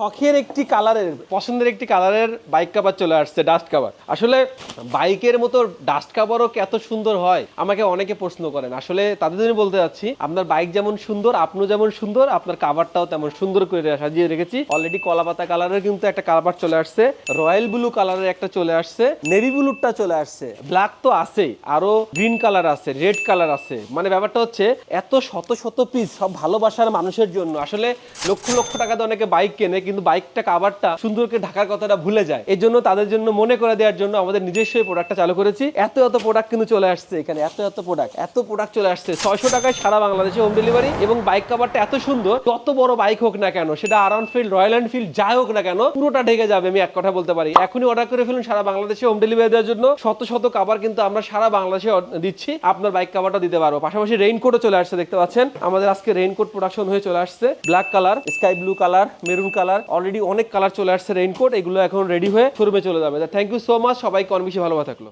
শখের একটি কালারের পছন্দের একটি কালারের বাইক কাভার চলে আসছে ডাস্ট কাভার আসলে বাইকের মতো ডাস্ট কাভারও এত সুন্দর হয়? আমাকে অনেকে প্রশ্ন করেন। আসলে তাদের জন্য বলতে যাচ্ছি, আপনার বাইক যেমন সুন্দর, আপনিও যেমন সুন্দর, আপনার কাভারটাও তেমন সুন্দর করে সাজিয়ে রেখেছি। অলরেডি কলাপাতা কালারের কিন্তু একটা কাভার চলে আসছে রয়্যাল ব্লু কালারের একটা চলে আসছে নেভি ব্লুটা চলে আসছে। ব্ল্যাক তো আছেই আরও গ্রিন কালার আছে রেড কালার আছে। মানে ব্যাপারটা হচ্ছে, এত শত শত পিস সব ভালোবাসার মানুষের জন্য। আসলে লক্ষ লক্ষ টাকা অনেকে বাইক কেনে কিন্তু বাইকটা কাভারটা সুন্দর করে ঢাকার কথাটা ভুলে যায়। এর জন্য তাদের জন্য, মনে করে দেওয়ার জন্য আমাদের নিজস্ব প্রোডাক্টটা চালু করেছি। এত এত প্রোডাক্ট কিন্তু চলে আসছে এখানে, এত এত প্রোডাক্ট এত প্রোডাক্ট চলে আসছে। ছয়শো টাকায় সারা বাংলাদেশে হোম ডেলিভারি এবং বাইক কাভারটা এত সুন্দর, যত বড় বাইক হোক না কেন, সেটা আর ফিল্ড রয়্যাল এনফিল্ড, যাই হোক না কেন, পুরোটা ঢেকে যাবে, আমি এক কথা বলতে পারি। এখনই অর্ডার করে ফেলুন সারা বাংলাদেশে হোম ডেলিভারি দেওয়ার জন্য। শত শত কাভার কিন্তু আমরা সারা বাংলাদেশে দিচ্ছি। আপনার বাইক কাভারটা দিতে পারব পাশাপাশি রেইনকোটও চলে আসছে, দেখতে পাচ্ছেন? আমাদের আজকে রেইনকোট প্রোডাকশন হয়ে চলে আসছে। Black colour sky blue colour maroon colour already অনেক কালার চলে আসছে রেইনকোট এগুলো এখন রেডি হয়ে শোরুমে চলে যাবে। থ্যাংক ইউ সো মাচ সবাইকে অনেক বেশি ভালো থাকল।